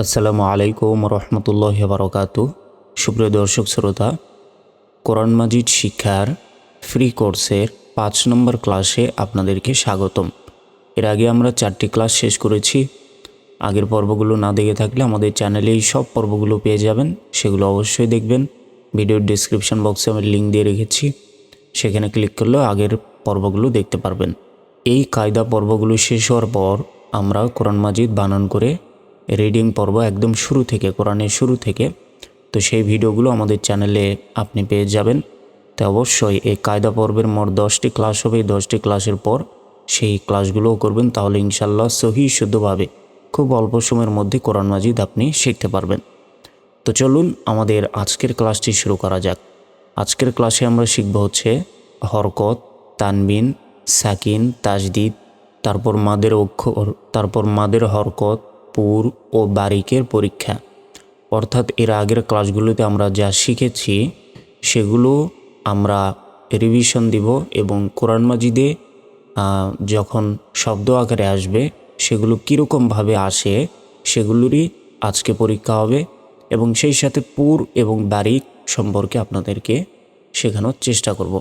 আসসালামু আলাইকুম রহমতুল্লাহ বারকাত। সুপ্রিয় দর্শক শ্রোতা, কোরআন মাজিদ শিক্ষার ফ্রি কোর্সের পাঁচ নম্বর ক্লাসে আপনাদেরকে স্বাগতম। এর আগে আমরা চারটি ক্লাস শেষ করেছি। আগের পর্বগুলো না দেখে থাকলে আমাদের চ্যানেলে এই সব পর্বগুলো পেয়ে যাবেন, সেগুলো অবশ্যই দেখবেন। ভিডিওর ডিসক্রিপশন বক্সে আমি লিঙ্ক দিয়ে রেখেছি। সেখানে ক্লিক করলেও আগের পর্বগুলো দেখতে পারবেন। এই কায়দা পর্বগুলো শেষ হওয়ার পর আমরা কোরআন মাজিদ বানান করে রিডিং পর্ব একদম শুরু থেকে, কোরআনের শুরু থেকে। তো সেই ভিডিওগুলো আমাদের চ্যানেলে আপনি পেয়ে যাবেন। তো অবশ্যই এই কায়দা পর্বের মোট দশটি ক্লাস হবে। এই দশটি ক্লাসের পর সেই ক্লাসগুলোও করবেন। তাহলে ইনশাল্লাহ সহি, শুদ্ধভাবে খুব অল্প সময়ের মধ্যে কোরআন মাজিদ আপনি শিখতে পারবেন। তো চলুন আমাদের আজকের ক্লাসটি শুরু করা যাক। আজকের ক্লাসে আমরা শিখব হচ্ছে হরকত, তানবিন, সাকিন, তাজদিদ, তারপর মাদের অক্ষর তারপর মাদের হরকত পুর ও বারিকের পরীক্ষা। অর্থাৎ এর আগের ক্লাসগুলোতে আমরা যা শিখেছি, সেগুলো আমরা রিভিশন দিব এবং কোরআন মাজিদে যখন শব্দ আকারে আসবে, সেগুলো কীরকমভাবে আসে, সেগুলোরই আজকে পরীক্ষা হবে এবং সেই সাথে পুর এবং বারিক সম্পর্কে আপনাদেরকে শেখানোর চেষ্টা করব।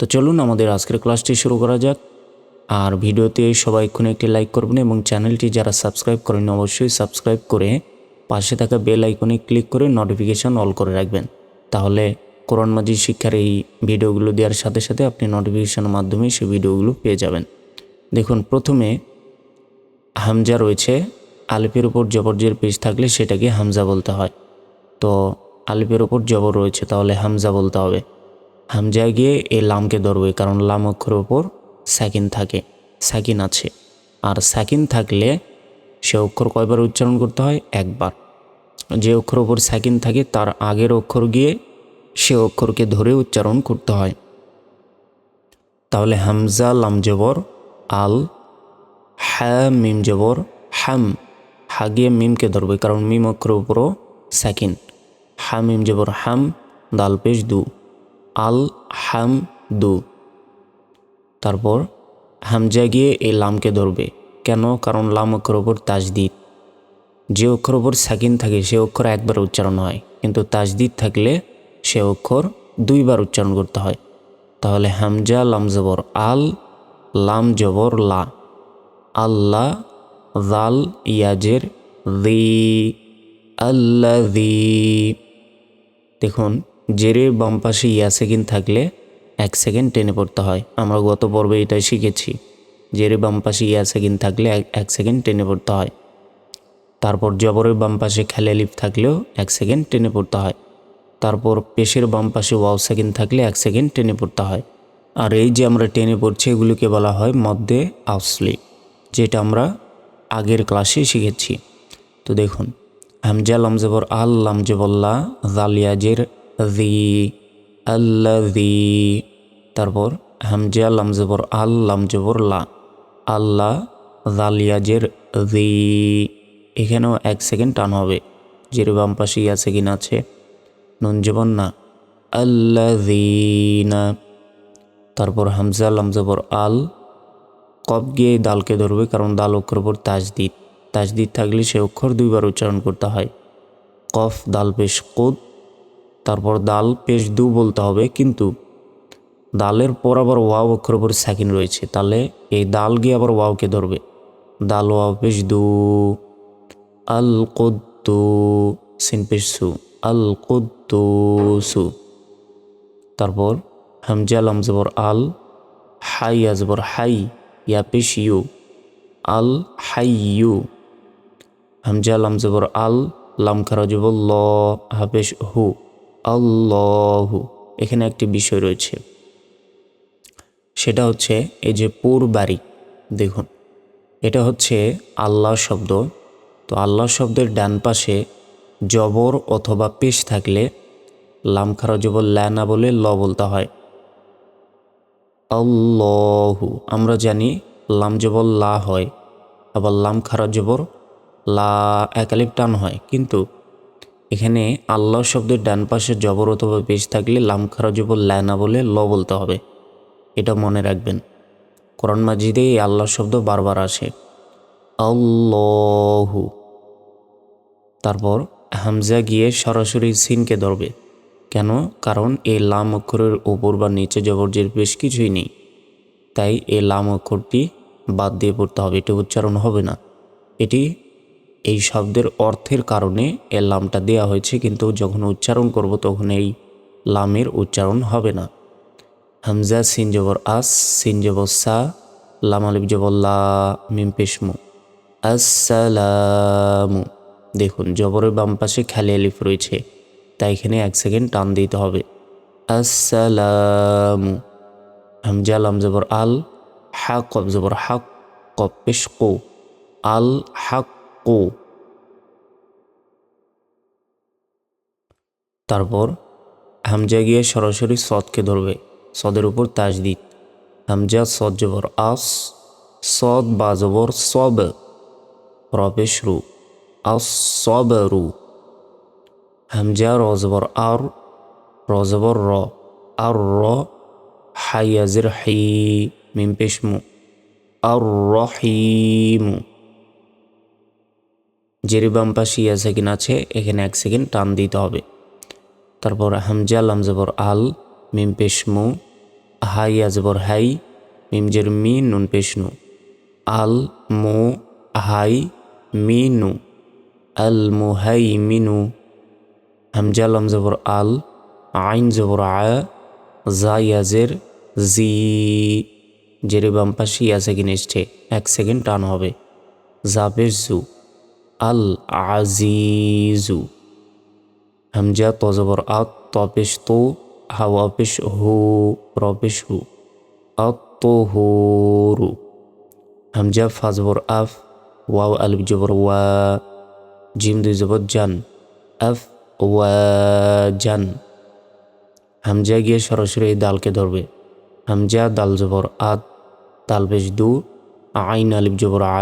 তো চলুন আমাদের আজকের ক্লাসটি শুরু করা যাক। আর ভিডিওতে সবাই এক্ষুনি একটি লাইক করবেন এবং চ্যানেলটি যারা সাবস্ক্রাইব করেন অবশ্যই সাবস্ক্রাইব করে পাশে থাকা বেল আইকনে ক্লিক করে নোটিফিকেশান অল করে রাখবেন। তাহলে কোরআন মাজিদ শিক্ষার এই ভিডিওগুলো দেওয়ার সাথে সাথে আপনি নোটিফিকেশানের মাধ্যমে সেই ভিডিওগুলো পেয়ে যাবেন। দেখুন, প্রথমে হামজা রয়েছে। আলিফের উপর জবরজের পেজ থাকলে সেটাকে হামজা বলতে হয়। তো আলিফের উপর জবর রয়েছে, তাহলে হামজা বলতে হবে। হামজা গিয়ে এই লামকে ধরবে, কারণ লাম অক্ষরের উপর সাকিন থাকে সাকিন আছে। আর সাকিন থাকলে সে অক্ষর কয়বার উচ্চারণ করতে হয়? একবার। যে অক্ষর উপর সাকিন থাকে, তার আগের অক্ষর গিয়ে সে অক্ষরকে ধরে উচ্চারণ করতে হয়। তাহলে হামজা, লাম জবর, আল হ্যা মিম জবর হ্যাম হা গিয়ে মিমকে ধরবে, কারণ মিম অক্ষরের উপরও সাকিন হা, মিম জবর, হাম, দাল, পেশ, দু। আল, হাম, দু। তারপর হামজা গিয়ে এই লামকে ধরবে। কেন? কারণ লাম অক্ষর ওপর তাজদিদ। যে অক্ষর ওপর সাকিন থাকে, সে অক্ষর একবার উচ্চারণ হয়। কিন্তু তাজদিদ থাকলে সে অক্ষর দুইবার উচ্চারণ করতে হয়। তাহলে হামজা, লাম জবর, আল, লাম জবর, লা। আল্লাহ জাল ইয়াজের দি আল্লা দি দেখুন, জেরে বাম পাশে ইয়া সেকেন্ড থাকলে এক সেকেন্ড টেনে পড়তে হয়। আমরা গত পর্বে এটাই শিখেছি জেরে বাম পাশে ইয়া সেকেন্ড থাকলে এক- সেকেন্ড টেনে পড়তে হয়। তারপর জবরের বাম পাশে খেলে লিপ থাকলেও এক সেকেন্ড টেনে পড়তে হয়। তারপর পেশের বাম পাশে ওয়াও সেকেন্ড থাকলে এক সেকেন্ড টেনে পড়তে হয়। আর এই যে আমরা টেনে পড়ছি, এগুলোকে বলা হয় মধ্যে আউসলি যেটা আমরা আগের ক্লাসে শিখেছি। তো দেখুন, হামজা লামজবর আল লামজবল্লা জালিয়াজের দি আল্লাদি তারপর হামজিয়া লামজবর, আল লামজবর লা আল্লাহ জালিয়াজের দি এখানেও এক সেকেন্ড টান হবে। যের বাম পাশে ইয়া সেকেন্ড আছে? নুন জবন না। তারপর হামজা লামজবর, আল কব গিয়ে দালকে ধরবে, কারণ দাল অক্ষর উপর তাজদিদ। তাজদিদ থাকলে সে অক্ষর দুইবার উচ্চারণ করতে হয়। কফ, দাল, পেশ, কুদ। তারপর দাল, পেশ, দু বলতে হবে, কিন্তু দালের পর আবার ওয়াও অক্ষর উপর সাকিন রয়েছে। তাহলে এই দাল গিয়ে আবার ওয়াওকে ধরবে। দাল ওয়াও পেশ দু, আল কুদ্দু, সিন পেশ সু, আল কুদ্দুসু তারপর হামজা লামজবর আল হাই আজবর হাই, ইয়া পেশ ইউ, আল হাই ইউ। হামজা লামজবর আল, লাম খারাজব ল হাফেশ হু, আল্লাহু। এখানে একটি বিষয় রয়েছে। সেটা হচ্ছে এই যে পুর বাড়ি, দেখুন। এটা হচ্ছে আল্লাহ শব্দ। তো আল্লাহ শব্দের ডান পাশে জবর অথবা পেশ থাকলে লাম খারাজবর ল্যা না বলে ল বলতে হয়। আল্লাহু, আমরা জানি লাম জবর লা হয়, আবার লাম খারাপ জবর লা একালিপ টান হয়। কিন্তু এখানে আল্লাহ শব্দের ডান পাশে জবর অথবা পেশ থাকলে লাম খারাপ জবর ল্যানা বলে ল বলতে হবে। এটা মনে রাখবেন। কোরআন মাজিদে এই আল্লাহ শব্দ বারবার আসে। আল্লাহু। তারপর হামজা গিয়ে সরাসরি সিনকে ধরবে। কেন? কারণ এই লাম অক্ষরের ওপর বা নিচে জবরজের বেশ কিছুই নেই। তাই এই লাম অক্ষরটি বাদ দিয়ে পড়তে হবে, এটি উচ্চারণ হবে না। এটি এই শব্দের অর্থের কারণে এর লামটা দেওয়া হয়েছে, কিন্তু যখন উচ্চারণ করব তখন এই লামের উচ্চারণ হবে না। হামজা, সিন জবর আস, সিন জবর সা, লাম আলিফ জবর লা, মিম পেশমু আসসালামু। দেখুন, জবরের বাম পাশে খালি আলিফ রয়েছে, তাই এখানে এক সেকেন্ড টান দিতে হবে। আসসালামু। হামজা, লাম জবর আল হাক কব জবর হাক কব পেশ কো। আল হাক কো। তারপর হামজা গিয়ে সরাসরি সদকে ধরবে। সদের উপর তাজদিদ। হামজা সদ জবর আস, সদ বা জবর সব। রবেশ রু আস সব রু। হামজা র জবর আর, র জবর র, আর র, হাই হাইয়াজির হাই মিম পেশমু আর রহিমু জেরি বাম পাশে ইয়া সেকেন্ড আছে, এখানে এক সেকেন্ড টান দিতে হবে। তারপর হামজা লাম জবর আল মিম পেশমু হাই আজবর হাই, মিম জের মি নুন পেশনু, আল মো হাই মিনু আল মুহাই মিনু হামজা লাম জবর আল, আইন জবর আ জায়াজের জি, জেরে বাম ইয়া সেকেন্ড এসছে, এক সেকেন্ড টান হবে জাবের জু, আল আজিজু হামজা তজবর আত তপেশ তো হাওয়া পেশ হু রপেশ হু আত্মহুরু হামজা ফাজবর আফ, ওয়াও, আলিফ, জবর, ওয়া। জিম, দুই, জবর, জান, আফ, ওয়া, জান। হামজা গিয়ে সরাসরি এই দালকে ধরবে। হামজা, দাল, জবর, আত, তাল, পেশ, দু, আইন, আলিফ, জবর, আ।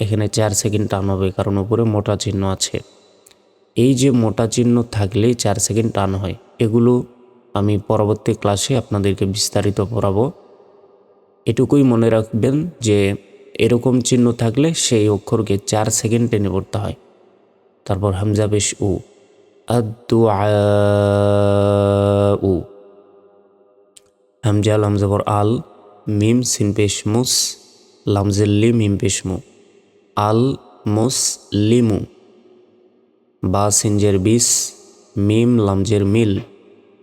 এখানে চার সেকেন্ড টান হবে, কারণ উপরে মোটা চিহ্ন আছে। এই যে মোটা চিহ্ন থাকলেই চার সেকেন্ড টান হয়। এগুলো আমি পরবর্তী ক্লাসে আপনাদেরকে বিস্তারিত পড়াবো। এটুকুই মনে রাখবেন যে এরকম চিহ্ন থাকলে সেই অক্ষরকে চার সেকেন্ড টেনে পড়তে হয়। তারপর হামজা বেশ উ। আদু উ হামজা লামজাবর আল। মিম, সিন পেশ, মুস। লামজেল্লি মিম পেশমু আল, মুস লিমু বা সিনজের বিস। মিম লামজের মিল,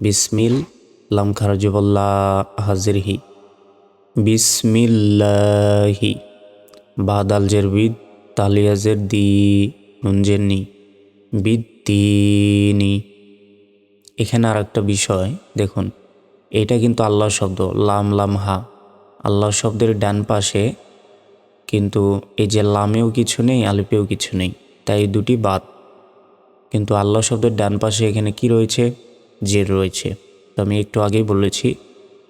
বিসমিল লাম খারাজবল্লা হাজিরহি বিসমিল্লাহি বা দালজের বিদ, তালিয়াজের দি নুনজের নি বিদ্দিনি। এখানে আর একটা বিষয়, দেখুন, এটা কিন্তু আল্লাহ শব্দ, লাম লাম হা। আল্লাহ শব্দের ডান পাশে কিন্তু এই যে লামেও কিছু নেই, আলিপেও কিছু নেই, তাই দুটি বাদ। কিন্তু আল্লাহ শব্দের ডান পাশে এখানে কি রয়েছে? জের রয়েছে। তো আমি একটু আগেই বলেছি,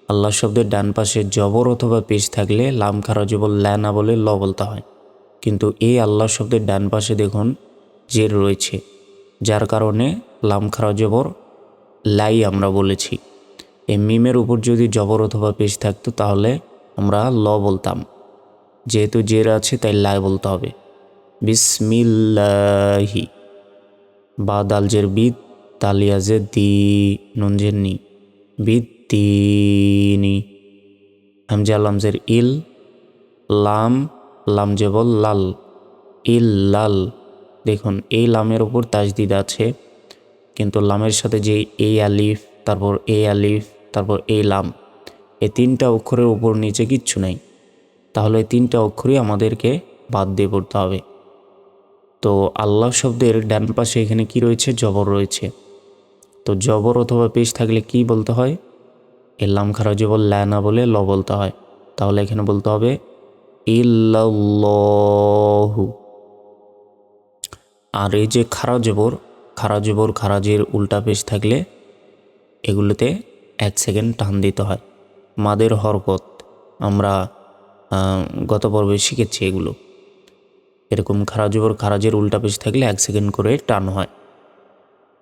আল্লাহ শব্দের ডান পাশে জবর অথবা পেশ থাকলে লাম খারা জবল না বলে ল বলতে হয়। কিন্তু এই আল্লাহ শব্দের ডান পাশে দেখুন, জের রয়েছে। যার কারণে লাম খারা জবর লাই আমরা বলেছি। এই মিমের উপর যদি জবর অথবা পেশ থাকতো তাহলে আমরা ল বলতাম। যেহেতু জের আছে তাই লাই বলতে হবে। বিসমিল্লাহি। বা দালজের বিদ, তালিয়াজের দি নঞ্জের নি বিদ্দিনি হামজা লামজের ইল, লাম লাম জেবল লাল, ইল লাল। দেখুন, এই লামের ওপর তাজদিদ আছে, কিন্তু লামের সাথে যে এ আলিফ, তারপর এ আলিফ, তারপর এই লাম এই তিনটা অক্ষরের উপর নিচে কিচ্ছু নেই। তাহলে তিনটা অক্ষরই আমাদেরকে বাদ দিয়ে পড়তে হবে। তো আল্লাহ শব্দের ডান পাশে এখানে কি রয়েছে? জবর রয়েছে। তো জবর অথবা পেশ থাকলে কি বলতে হয়? এল্লাম খারা জবর ল্যা না বলে ল বলতে হয়। তাহলে এখানে বলতে হবে, ইল্লাল্লাহু। আর এই যে খারা জবর খারা জবর খারাজের উল্টা পেশ থাকলে এগুলোতে এক সেকেন্ড টান দিতে হয়। মাদের হরকত। আমরা গত পর্বে শিখেছি এগুলো। এরকম খারাজবর খারাজের উল্টা পেশ থাকলে এক সেকেন্ড করে টান হয়।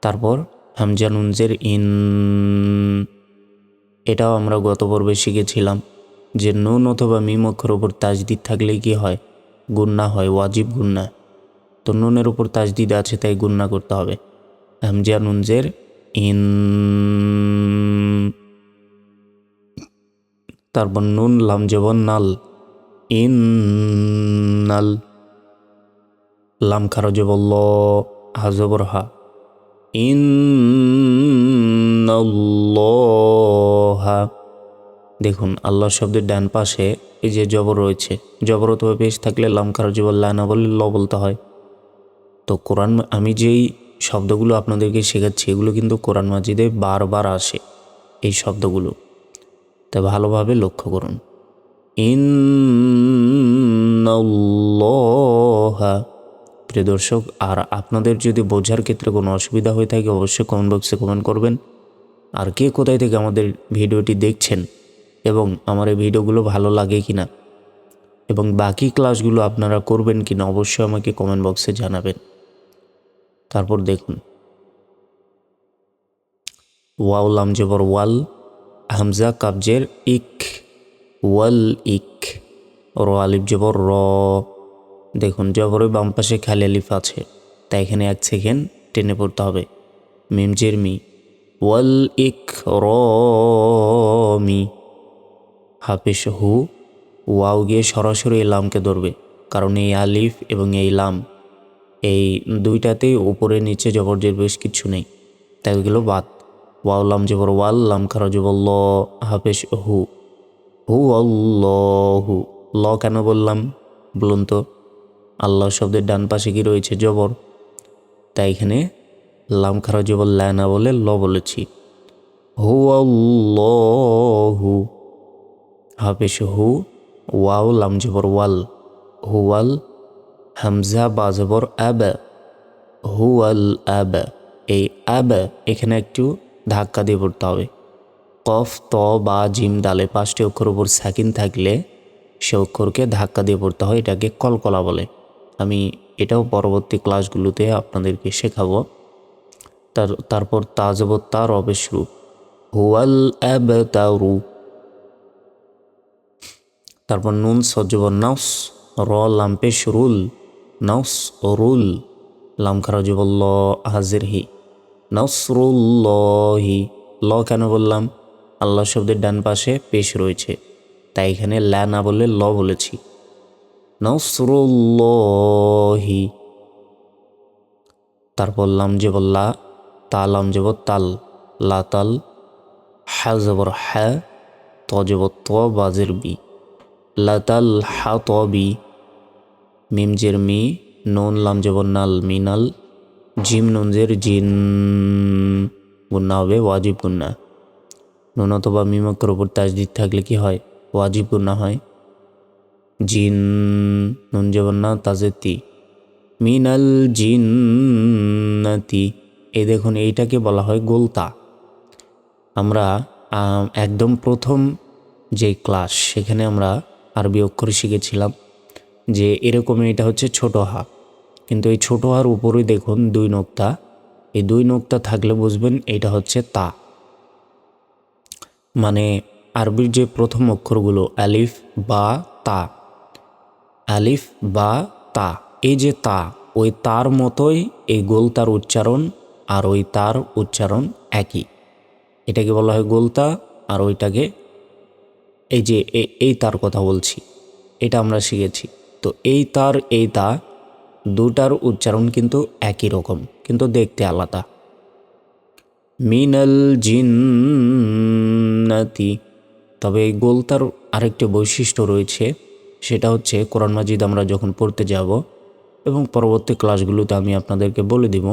তারপর হামজান উনজের ইন। এটাও আমরা গত পর্বে শিখেছিলাম যে নুন অথবা মিম অক্ষর ওপর তাজদিদ থাকলে কি হয়? গুন্না হয়, ওয়াজিব গুন্না। তো নুনের ওপর তাজদিদ আছে, তাই গুন্না করতে হবে। হামজা নুনজের ইন। তারপর নুন লাম জবন নাল। ইন নাল। লাম খারো জবর ল হাজবর হা ইন দেখুন আল্লাহ শব্দের ডান পাশে এই যে জবর রয়েছে, জবর অথবা পেশ থাকলে লাম খারো জবর না বললে, ল বলতে হয়। তো কোরআন, আমি যেই শব্দগুলো আপনাদেরকে শেখাচ্ছি, এগুলো কিন্তু কোরআন মাজিদে বারবার আসে এই শব্দগুলো। তা ভালোভাবে লক্ষ্য করুন। ইন্নাল্লাহা। প্রিয় দর্শক আর আপনাদের যদি বোঝার ক্ষেত্রে কোনো অসুবিধা হয়ে থাকে, অবশ্যই কমেন্ট বক্সে কমেন্ট করবেন। আর কে কোথায় থেকে আমাদের ভিডিওটি দেখছেন এবং আমার এই ভিডিওগুলো ভালো লাগে কি না এবং বাকি ক্লাসগুলো আপনারা করবেন কি না অবশ্যই আমাকে কমেন্ট বক্সে জানাবেন। তারপর দেখুন। ওয়াও লাম জবর ওয়াল, হামজা কাবজের ইক, ওয়াল ইক, র আলিফ জবর র। দেখুন জবরের বাম পাশে খালি আলিফ আছে, তাই এখানে এক সেকেন্ড টেনে পড়তে হবে। মিমজের মি ওয়াল ইক র মি হাফিস হু, ওয়াও গিয়ে সরাসরি এই লামকে ধরবে, কারণ এই আলিফ এবং এই লাম, এই দুইটাতে উপরে নিচে জবরজের বেশ কিছু নেই, তাই ওইগুলো বাদ। ওয়াও লাম জবর, ওয়াল লাম খারা জবর, ল হাফেশ হু। হু হু ল কেন বললাম? বলুন তো। আল্লাহ শব্দের ডান পাশে কি রয়েছে? জবর। তাই এখানে লাম খারা জবর লা না বলে ল বলেছি। হু হু হাফেশ হু, ওয়াও, লাম জবর ওয়াল। হু হুয়াল, হামজা বাজবর আব। হুয়াল আব। এই আব এখানে একটু ধাক্কা দিয়ে পড়তে হবে। কফ, ত, বা, জিম ডালে পাঁচটি অক্ষর উপর সাকিন থাকলে সে অক্ষরকে ধাক্কা দিয়ে পড়তে হয়, এটাকে কলকলা বলে। আমি এটাও পরবর্তী ক্লাসগুলোতে আপনাদেরকে শেখাবো। তার, তারপর তাজব তার অবেশরু হুয়াল অ্যাব তারু তারপর নুন সজব নাউস র লাম্পে রুল নাউস রুল, লাম খারাজব ল হাজির হি নসরুল্লহি। ল হি ল কেন বললাম? আল্লাহ শব্দের ডান পাশে পেশ রয়েছে। তাই এখানে লা না বললে ল বলেছি। নসরুল্লহি। তারপর লাম যে বললা তা লাম যাব তাল, লা তাল, হা জবর হ্যা, ত যাব ত বাজের বি। লাতাল হা ত বি। মিমজের মি, নুন লাম যাব নাল মিনাল জিম নুনজের জিন। গুন্না হবে ওয়াজিব গুন্না। নুন অথবা মিমকের ওপর তাজদিদ থাকলে কি হয়? ওয়াজিব গুন্না হয়। জিন নুন না তাজেতি। মিনাল জিন্নাতি। এই দেখুন, এইটাকে বলা হয় গোলতা। আমরা একদম প্রথম যে ক্লাস, সেখানে আমরা আরবি অক্ষর শিখেছিলাম যে এরকম এটা হচ্ছে ছোট হা। কিন্তু এই ছোট হার উপরেই দেখুন, দুই নোক্তা। এই দুই নোক্তা থাকলে বুঝবেন এটা হচ্ছে তা। মানে আরবির যে প্রথম অক্ষরগুলো, আলিফ, বা, তা। আলিফ বা তা। এই যে তা, ওই তার মতোই এই গোলতার উচ্চারণ আর ওই তার উচ্চারণ একই। এটাকে বলা হয় গোলতা আর ওইটাকে এই যে এই তার কথা বলছি, এটা আমরা শিখেছি। তো এই তার, এই তা দুটার উচ্চারণ কিন্তু একই রকম, কিন্তু দেখতে আলাদা। মিনাল জিন্নাতি, তবে এই গোলতার আরেকটি বৈশিষ্ট্য রয়েছে সেটা হচ্ছে কোরআন মাজিদ আমরা যখন পড়তে যাব এবং পরবর্তী ক্লাসগুলোতে আমি আপনাদেরকে বলে দিব,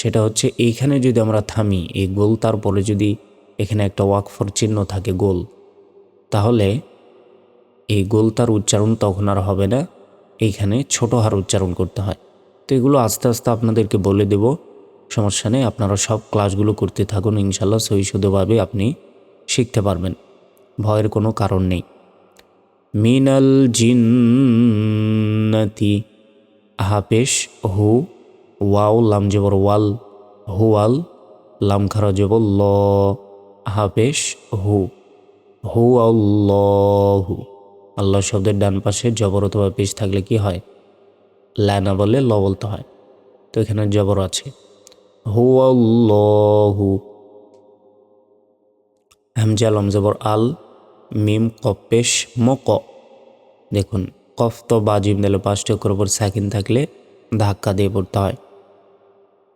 সেটা হচ্ছে এইখানে যদি আমরা থামি, এই গোল তারপরে যদি এখানে একটা ওয়াকফর চিহ্ন থাকে গোল, তাহলে এই গোল তার উচ্চারণ তখন আর হবে না, এইখানে ছোট হার উচ্চারণ করতে হয়। তো এগুলো আস্তে আস্তে আপনাদেরকে বলে দেব, সমস্যা নেই, আপনারা সব ক্লাসগুলো করতে থাকুন, ইনশাল্লাহ সহিষ্ণুভাবে আপনি শিখতে পারবেন, ভয়ের কোনো কারণ নেই। মিনাল জিন্নাতি। হাফেশ হু, ওয়াও, লাম জবর ওয়াল, হু হুয়াল লাম খারা জবর ল। হাফেশ হু হু, আল্লাহু। আল্লাহ শব্দের ডান পাশে জবর অথবা পেশ থাকলে কি হয়? লা বলে ল বলতে হয়। তো এখানে জবর আছে। হু, আল্লাহু। হামজা লম, জবর, আল মিম কপেশ মক দেখুন, কফ তো বাজিম দিলে পাঁচটি অক্ষর উপর সাকিন থাকলে ধাক্কা দিয়ে পড়তে হয়।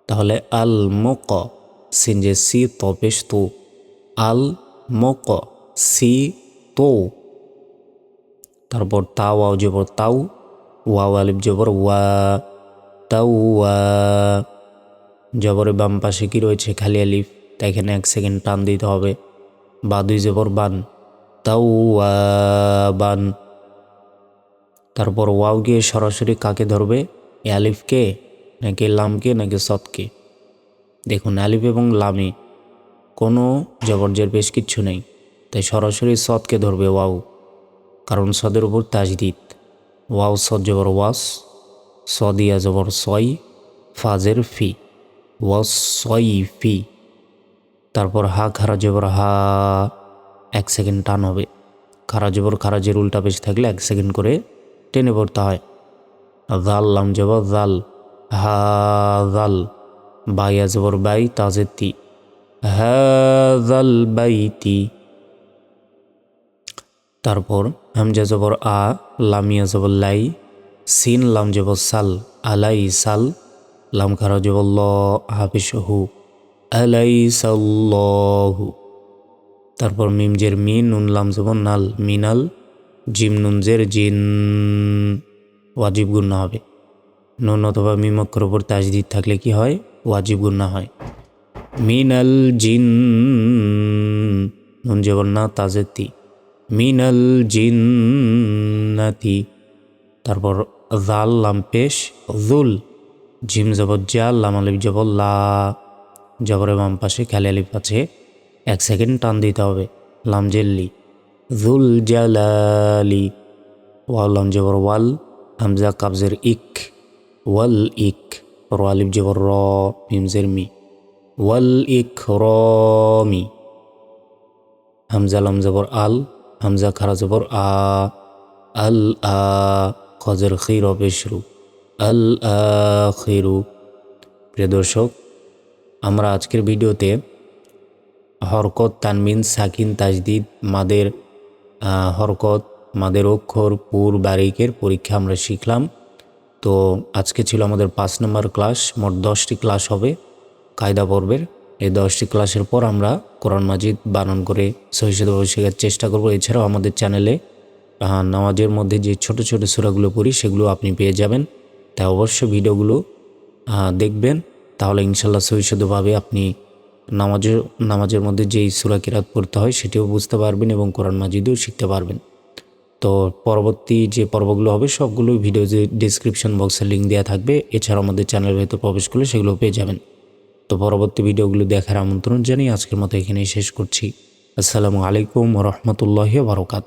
তাহলে আল মক সিন যে সি তপেশ তু। আল মক সি, তো। তারপর তাও, আও জবর তাও। ওয়াও, আলিফ জবর ওয়া। তাও, ওয়া। জবরের বাম পাশে কি রয়েছে? খালি আলিফ। তাই এখানে এক সেকেন্ড টান দিতে হবে। বা দুই জবর বান। তাও বান তারপর ওয়াও গিয়ে সরাসরি কাকে ধরবে? এ আলিফকে নাকি লামকে নাকি সৎকে? দেখুন আলিফ এবং লামে কোনো জবরজের বেশ কিচ্ছু নেই, তাই সরাসরি সৎকে ধরবে ওয়াও, কারণ সদের উপর তাজদিদ। ওয়াও সদ জবর ওয়াস, সদিয়া জবর সই ফাজের ফি, ওয়াস সই ফি। তারপর হা খারা জবর হা। এক সেকেন্ড টান হবে। খারা জবর খারাজের উল্টা বেশি থাকলে এক সেকেন্ড করে টেনে পড়তে হয়। জাল লাম জবর জাল। হা জাল। বাইয়া জবর বাই তাজের তি। হাজাল বাইতি তারপর হামজা জবর আ লামিয়া জবর লাই। সিন লাম জবর সাল, আলাই সাল। লাম খারা জবর ল, হাফিস হু। আলাই সাল্লাহু তারপর মিমজের মিন, নুন লাম জবর নাল মিনাল, জিম নুনজের জিন, ওয়াজিব গুন্না হবে। নুন অথবা মিম অক্ষর উপর তাজদিদ থাকলে কি হয়? ওয়াজিব গুন্না হয়। মিনাল জিন, নুন জবর না, তাজেতি। মিনাল জিন্নাতি। তারপর জাল লাম পেশ জুল জিম জবর জাল, লাম আলিফ জবর লা। জবরের বাম পাশে খেলে আলিফ আছে। এক সেকেন্ড টান দিতে হবে। লাম জেল্লি। জুল জালালি। ওয়াল লাম ওয়াল। হামজা কাবজের ইক। ওয়াল ইক। র আলিফ জবর র, মিমজের মি। ওয়াল ইক রি হামজা লাম আল। হামজা খারা জবর আ। আল আ। খজর খির পেশরু। আল আ প্রিয় দর্শক, আমরা আজকের ভিডিওতে হরকত, তানমিন, সাকিন, তাজদিদ, মাদের হরকত, মাদের অক্ষর, পুর, বারিকের পরীক্ষা আমরা শিখলাম। তো আজকে ছিল আমাদের পাঁচ নম্বর ক্লাস, মোট দশটি ক্লাস হবে কায়দা পর্বের। এই দশটি ক্লাসের পর আমরা কোরআন মাজিদ বানান করে সহিষ্ণুভাবে শেখার চেষ্টা করব। এছাড়াও আমাদের চ্যানেলে নামাজের মধ্যে যে ছোট ছোট সুরাগুলো পড়ি, সেগুলো আপনি পেয়ে যাবেন। তাই অবশ্যই ভিডিওগুলো দেখবেন। তাহলে ইনশাল্লাহ সহিষ্ণুভাবে আপনি নামাজের নামাজের মধ্যে যেই সুরা কিরাত পড়তে হয় সেটিও বুঝতে পারবেন এবং কোরআন মাজিদও শিখতে পারবেন। তো পরবর্তী যে পর্বগুলো হবে সবগুলো ভিডিও যে ডিসক্রিপশন বক্সে লিঙ্ক দেওয়া থাকবে। এছাড়া আমাদের চ্যানেলের ভেতর প্রবেশ করলে সেগুলো পেয়ে যাবেন। তো পরবর্তী ভিডিওগুলো দেখার আমন্ত্রণ জানিয়ে আজকের মতো এখানেই শেষ করছি। আসসালামু আলাইকুম রহমতুল্লাহ বারকাত